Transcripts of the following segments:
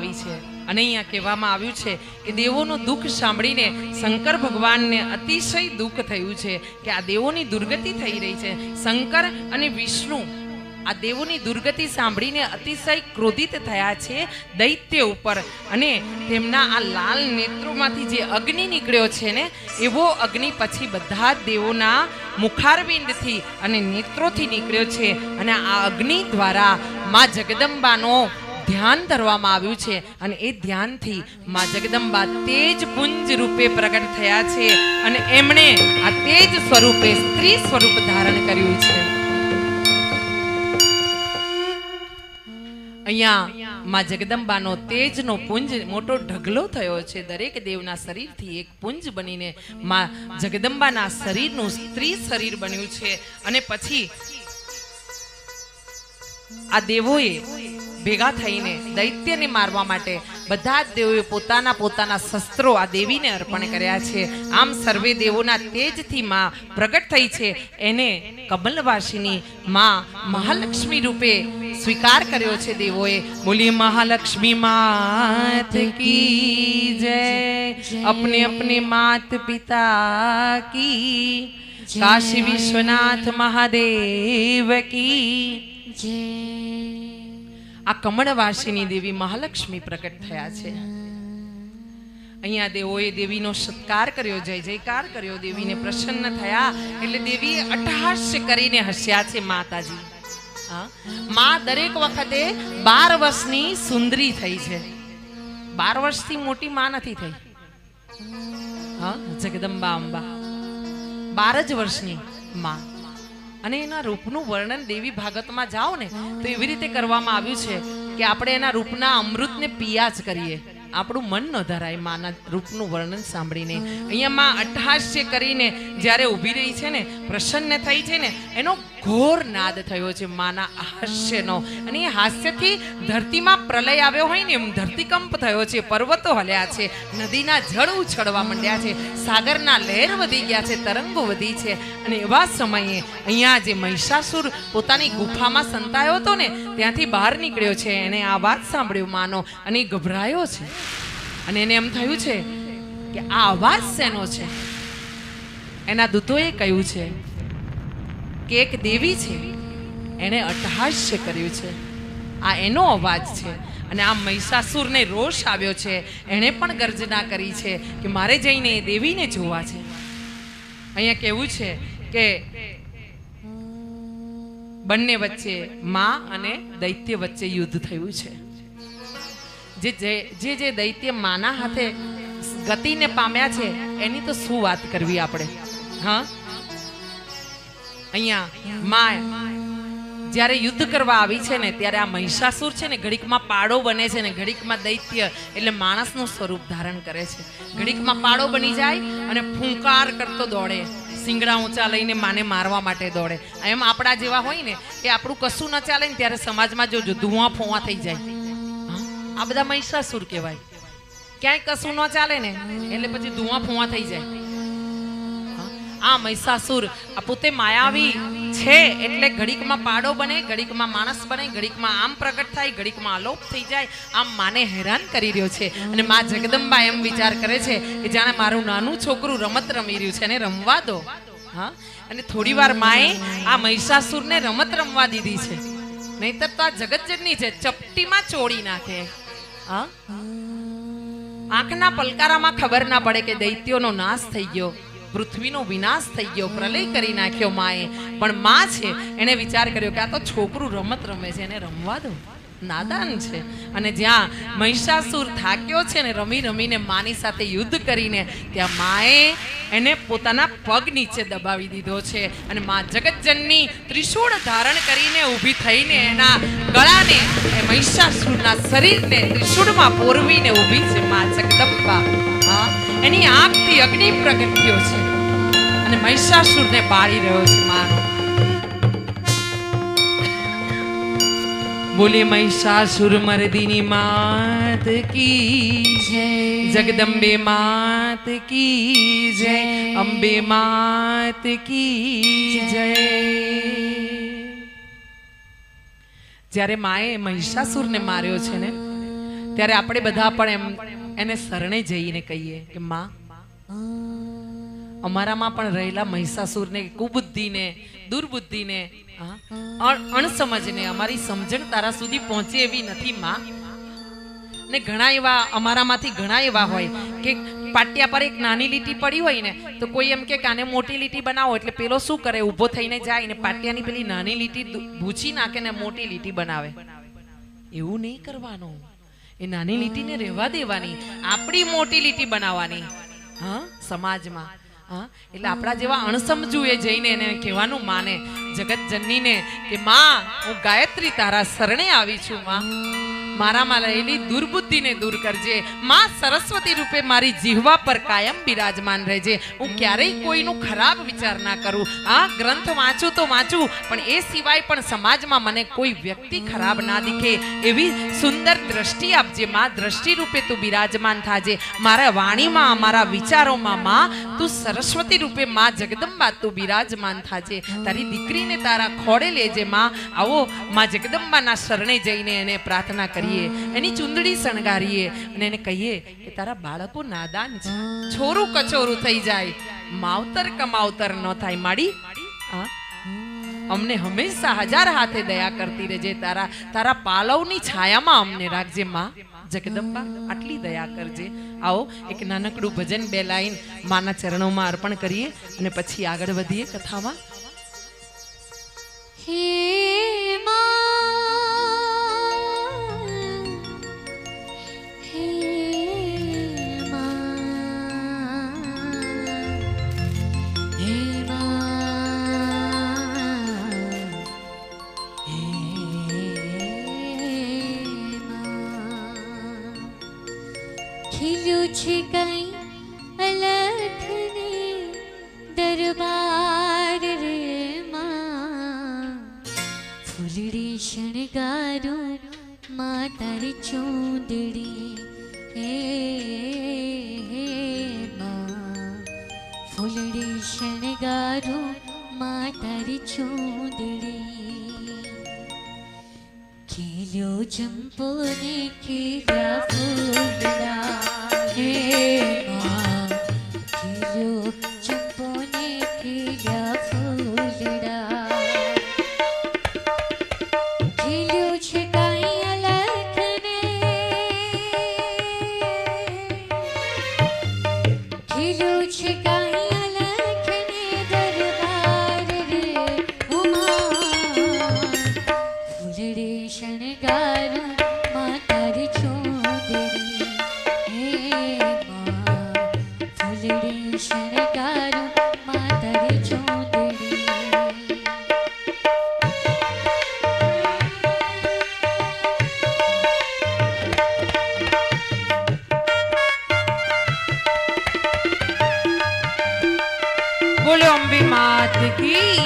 આવી છે. અને અહીંયા કહેવામાં આવ્યું છે કે દેવોનું દુઃખ સાંભળીને શંકર ભગવાનને અતિશય દુઃખ થયું છે કે આ દેવોની દુર્ગતિ થઈ રહી છે. શંકર અને વિષ્ણુ આ દેવોની દુર્ગતિ સાંભળીને અતિશય ક્રોધિત થયા છે દૈત્ય ઉપર. અને તેમના આ લાલ નેત્રોમાંથી જે અગ્નિ નીકળ્યો છે ને, એવો અગ્નિ પછી બધા દેવોના મુખારવિંદથી અને નેત્રોથી નીકળ્યો છે. અને આ અગ્નિ દ્વારા મા જગદંબાનો ધ્યાન ધરવામાં આવ્યું છે અને એ ધ્યાનથી માં જગદંબા તેજ પુંજ રૂપે પ્રગટ થયા છે અને એમણે આ તેજ સ્વરૂપે સ્ત્રી સ્વરૂપ ધારણ કર્યું છે. અહીંયા માં જગદંબાનો તેજનો પુંજ મોટો ઢગલો થયો છે. દરેક દેવના શરીરથી એક પુંજ બનીને માં જગદંબાના શરીરનું સ્ત્રી શરીર બન્યું છે અને પછી આ દેવોએ ભેગા થઈને દૈત્યને મારવા માટે બધા જ દેવોએ પોતાના પોતાના શસ્ત્રો આ દેવીને અર્પણ કર્યા છે. આમ સર્વે દેવોના તેજથી માં પ્રગટ થઈ છે. એને કમલવાસીની માં મહાલક્ષ્મી રૂપે સ્વીકાર કર્યો છે દેવોએ. બોલીએ મહાલક્ષ્મી માત કી જય. અપને અપને માત પિતા કી. કાશી વિશ્વનાથ મહાદેવ કી આ કમળવાસીની દેવી મહાલક્ષ્મી પ્રકટ થયા છે. અહીંયા દેવોએ દેવીનો સત્કાર કર્યો, જય જયકાર કર્યો, દેવીને પ્રસન્ન થયા. એટલે દેવીએ અટહાસ્ય કરીને હસ્યા છે માતાજી. માં દરેક વખતે બાર વર્ષની સુંદરી થઈ છે. બાર વર્ષથી મોટી માં નથી થઈ. હા? જગદંબા અંબા. બાર જ વર્ષની માં. અને એના રૂપનું વર્ણન દેવી ભાગતમાં જાઓ ને, તો એવી રીતે કરવામાં આવ્યું છે કે આપણે એના રૂપના અમૃતને પિયા જ કરીએ. આપણું મન ન ધરાય માના રૂપનું વર્ણન સાંભળીને. અહીંયા માં અટ્ટહાસ્ય કરીને જ્યારે ઊભી રહી છે ને, પ્રસન્ન થઈ છે ને, એનો ઘોર નાદ થયો છે માના હાસ્યનો. અને એ હાસ્યથી ધરતીમાં પ્રલય આવ્યો હોય ને એમ ધરતીકંપ થયો છે, પર્વતો હલ્યા છે, નદીના જળ ઉછળવા માંડ્યા છે, સાગરના લહેર વધી ગયા છે, તરંગો વધી છે. અને એવા સમયે અહીંયા જે મહિષાસુર પોતાની ગુફામાં સંતાયો હતો ને, ત્યાંથી બહાર નીકળ્યો છે. એને આ વાત સાંભળ્યો માનો, અને ગભરાયો છે. અને એને એમ થયું છે કે આ અવાજ શેનો છે? એના દૂતોએ કહ્યું છે કે એક દેવી છે. એણે અટ્ટહાસ્ય કર્યું છે. આ એનો અવાજ છે અને આ મહિષાસુરને રોષ આવ્યો છે. એણે પણ ગર્જના કરી છે કે મારે જઈને એ દેવીને જોવા છે. અહીંયા કેવું છે કે બંને વચ્ચે મા અને દૈત્ય વચ્ચે યુદ્ધ થયું છે. જે- જે જે દૈત્ય માના હાથે ગતિને પામ્યા છે, એની તો શું વાત કરવી આપણે? હા? અહીંયા માય, જ્યારે યુદ્ધ કરવા આવી છે ને, ત્યારે આ મહિષાસુર છે ને, ઘડીકમાં પાડો બને છે ને, ઘડીકમાં દૈત્ય એટલે માણસનું સ્વરૂપ ધારણ કરે છે. ઘડીકમાં પાડો બની જાય અને ફૂંકાર કરતો દોડે, સિંગડા ઊંચા લઈને માને મારવા માટે દોડે. એમ આપણા જેવા હોય ને એ આપણું કશું ન ચાલે ને, ત્યારે સમાજમાં જોજો ધુઆ ફોવા થઈ જાય. આ બધા મહિષાસુર કહેવાય. ક્યાંય કશું ન ચાલે ને, એટલે પછી ધુઆ ફોવા થઈ જાય? આ મહિષાસુર. આ પોતે માયાવી છે એટલે ઘડીકમાં પાડો બને, ઘડીકમાં માણસ બને, ઘડીકમાં આમ પ્રગટ થાય, ઘડીકમાં અલોપ થઈ જાય. આમ માને હેરાન કરી રહ્યો છે. અને મા જગદંબા એમ વિચાર કરે છે કે જાણે મારું નાનું છોકરું રમત રમી રહ્યું છે, એને રમવા દો. હા? અને થોડી વાર માએ આ મહિષાસુરને રમત રમવા દીધી છે. નહીતર તો આ જગતજનની છે ચપટીમાં ચોળી નાખે. હા? આંખના પલકારામાં ખબર ના પડે કે દૈત્યોનો નાશ થઈ ગયો. પૃથ્વીનો વિનાશ થઈ ગયો, પ્રલય કરી નાખ્યો માએ. પણ માં છે, એણે વિચાર કર્યો કે આ તો છોકરું રમત રમે છે, એને રમવા દો નાદાન છે. અને જ્યાં મહિષાસુર થાક્યો છે ને રમી રમીને માની સાથે યુદ્ધ કરીને, ત્યાં માએ એને પોતાના પગ નીચે દબાવી દીધો છે. અને મા જગતજનની ત્રિશૂળ ધારણ કરીને ઊભી થઈને એના ગળાને, એ મહિષાસુરના શરીરને ત્રિશૂળમાં પોરવીને ઊભી છે. મા જગદંબા. હા. એની આંખથી અગ્નિ પ્રગટ થયો છે. અને મહિષાસુરને બાળી રહ્યો છે મારો. બોલે મહિષાસુર મર્દિની માત કી જય. જગદંબે માત કી જય. અંબે માત કી જય. જ્યારે માએ મહિષાસુરને માર્યો છે ને, ત્યારે આપણે બધા પણ એમ એને શરણે જઈને કહીએ કે માં, અમારામાં પણ રહેલા મહિષાસુરને કુબુદ્ધિને, દુર્બુદ્ધિને અણસમજને અમારી સમજણ તારા સુધી પહોંચે એવી નથી, માં. ને ઘણા એવા અમારામાંથી ઘણા એવા હોય કે પાટિયા પર એક નાની લીટી પડી હોય ને, તો કોઈ એમ કે કાને મોટી લીટી બનાવો, એટલે પેલો શું કરે, ઊભો થઈને જાય ને પાટિયાની પેલી નાની લીટી ભૂચી નાખે ને મોટી લીટી બનાવે. એવું નહીં કરવાનું. એ નાની લીટીને રહેવા દેવાની. આપણી મોટી લીટી બનાવવાની. હા, સમાજમાં. હા, એટલે આપણા જેવા અણસમજુએ જઈને એને કહેવાનું માને. જગત જનનીને કે, માં, હું ગાયત્રી તારા શરણે આવી છું, માં. મારામાં રહેલી દુર્બુદ્ધિને દૂર કરજે. માં સરસ્વતી રૂપે મારી જીહવા પર કાયમ બિરાજમાન રહેજે. હું ક્યારેય કોઈનું ખરાબ વિચાર ના કરું. આ ગ્રંથ વાંચું તો વાંચું, પણ એ સિવાય પણ સમાજમાં મને કોઈ વ્યક્તિ ખરાબ ના દીખે. એવી સુંદર દ્રષ્ટિ આપજે, માં. દ્રષ્ટિ રૂપે તું બિરાજમાન થાજે. મારા વાણીમાં, મારા વિચારોમાં, માં, તું સરસ્વતી રૂપે માં જગદંબા તું બિરાજમાન થાજે. તારી દીકરીને તારા ખોડે લેજે, માં. આવો, માં જગદંબાના શરણે જઈને એને પ્રાર્થના કરીએ એની ચુંદડી શણગારીએ અને એને કહીએ કે તારા બાળકો નાદાન છે. છોરું કચોરું થઈ જાય. માવતર કમાવતર ન થાય. માડી અમને હંમેશા હજાર હાથે દયા કરતી રહેજે. તારા તારા પાલવની છાયામાં અમને રાખજે, માં. જગદંબા, આટલી દયા કરજે. આવો, એક નાનકડું ભજન બે લાઈન માના ચરણોમાં અર્પણ કરીએ અને પછી આગળ વધીએ કથામાં. હે માં શણગારું માં તારી ચૂંદડી હે માં ફૂલડી શણગારું માં તારી ચૂંદડી ખીલ્યો ચંપો ને ખીલ્યા ફૂલડા હે માં ખીલ્યો ફૂલડે શણગારું માં તારી ચોદરી બોલો અંબે માત કી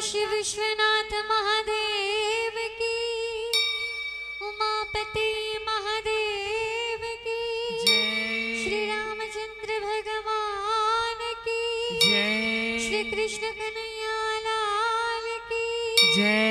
શ્રી વિશ્વનાથ મહાદેવ કી ઉમાપતિ મહાદેવ કી જય શ્રી રામચંદ્ર ભગવાન કી જય શ્રી કૃષ્ણ કનૈયા લાલ કી જય